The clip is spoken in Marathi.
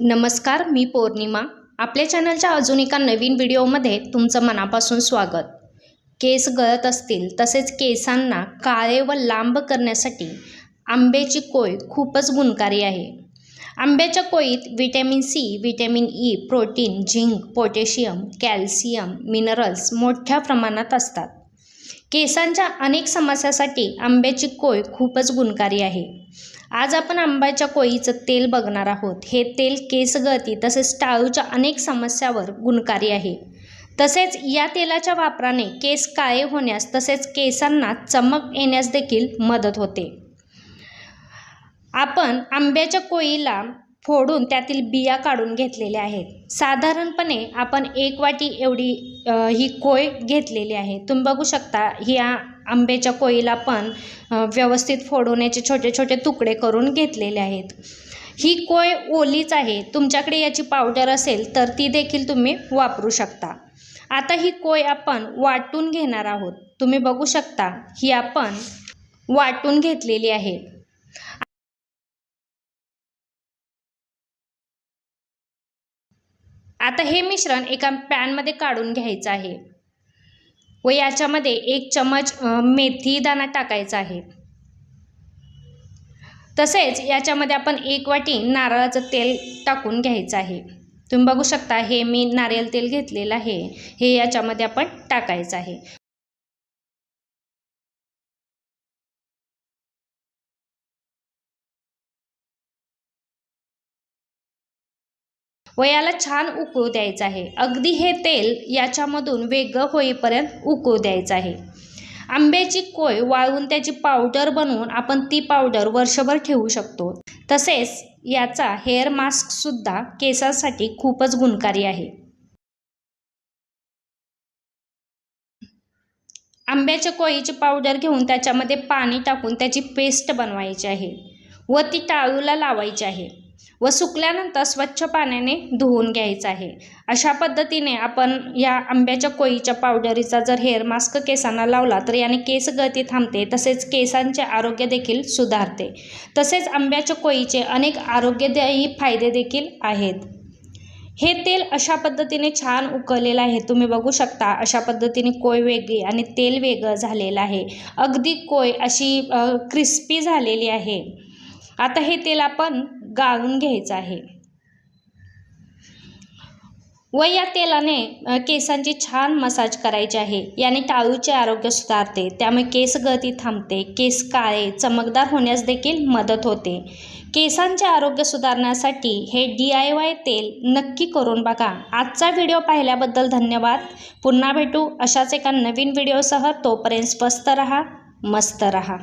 नमस्कार मी पौर्णिमा. आपल्या चॅनलच्या अजून एका नवीन व्हिडिओमध्ये तुमचं मनापासून स्वागत. केस गळत असतील तसेच केसांना काळे व लांब करण्यासाठी आंब्याची कोय खूपच गुणकारी आहे. आंब्याच्या कोयीत vitamin C vitamin E protein zinc potassium calcium minerals मोठ्या प्रमाणात असतात. केसांच्या अनेक समस्यासाठी आंब्याची कोय खूपच गुणकारी आहे. आज आपण आंब्याच्या कोळीचं तेल बघणार आहोत. हे तेल केसगळती तसेच टाळूच्या अनेक समस्यावर गुणकारी आहे. तसेच या तेलाच्या वापराने केस काळे होण्यास तसेच केसांना चमक येण्यास देखील मदत होते. आपण आंब्याच्या कोळीला फोडून त्यातील बिया काढून घेतलेल्या आहेत. साधारणपणे आपण एक वाटी एवढी ही कोय घेतलेली आहे. तुम्ही बघू शकता ह्या आंब्याच्या कोळीला पण व्यवस्थित फोडवण्याचे छोटे छोटे तुकडे करून घेतलेले आहेत. ही कोय ओलीच आहे. तुमच्याकडे याची पावडर असेल तर ती देखील तुम्ही वापरू शकता. आता ही कोय आपण वाटून घेणार आहोत. तुम्ही बघू शकता ही आपण वाटून घेतलेली आहे. आता हे मिश्रण एका पॅनमध्ये काढून घ्यायचं आहे. व याच्यामध्ये एक चमच मेथी दाणा टाकायचा आहे. तसेच याच्यामध्ये आपण एक वाटी नारळाचं तेल टाकून घ्यायचं आहे. तुम्ही बघू शकता हे मी नारियल तेल घेतलेलं आहे. हे याच्यामध्ये आपण टाकायचं आहे. व याला छान उकळू द्यायचं आहे. अगदी हे तेल याच्यामधून वेगळं होईपर्यंत उकळू द्यायचं आहे. आंब्याची कोय वाळवून त्याची पावडर बनवून आपण ती पावडर वर्षभर ठेवू शकतो. तसेच याचा हेअर मास्कसुद्धा केसांसाठी खूपच गुणकारी आहे. आंब्याच्या कोळीची पावडर घेऊन त्याच्यामध्ये पाणी टाकून त्याची पेस्ट बनवायची आहे व ती टाळूला लावायची आहे. व सुकल्यानंतर स्वच्छ पाण्याने धुवून घ्यायचं आहे. अशा पद्धतीने आपण या आंब्याच्या कोळीच्या पावडरीचा जर हेअर मास्क केसांना लावला तर याने केस गळती थांबते तसेच केसांचे आरोग्य देखील सुधारते. तसेच आंब्याच्या कोळीचे अनेक आरोग्यदायी फायदे देखील आहेत. हे तेल अशा पद्धतीने छान उकळलेलं आहे. तुम्ही बघू शकता अशा पद्धतीने कोय वेगळी आणि तेल वेगळं झालेलं आहे. अगदी कोय अशी क्रिस्पी झालेली आहे. आता हे तेल आपण गाळून घ्यायचं आहे. व या तेलाने केसांची छान मसाज करायची आहे. याने टाळूचे आरोग्य सुधारते. त्यामुळे केस गळती थांबते. केस काळे चमकदार होण्यास देखील मदत होते. केसांचे आरोग्य सुधारण्यासाठी हे डी आय वाय तेल नक्की करून बघा. आजचा व्हिडिओ पाहिल्याबद्दल धन्यवाद. पुन्हा भेटू अशाच एका नवीन व्हिडिओसह. तोपर्यंत स्वस्त रहा मस्त रहा.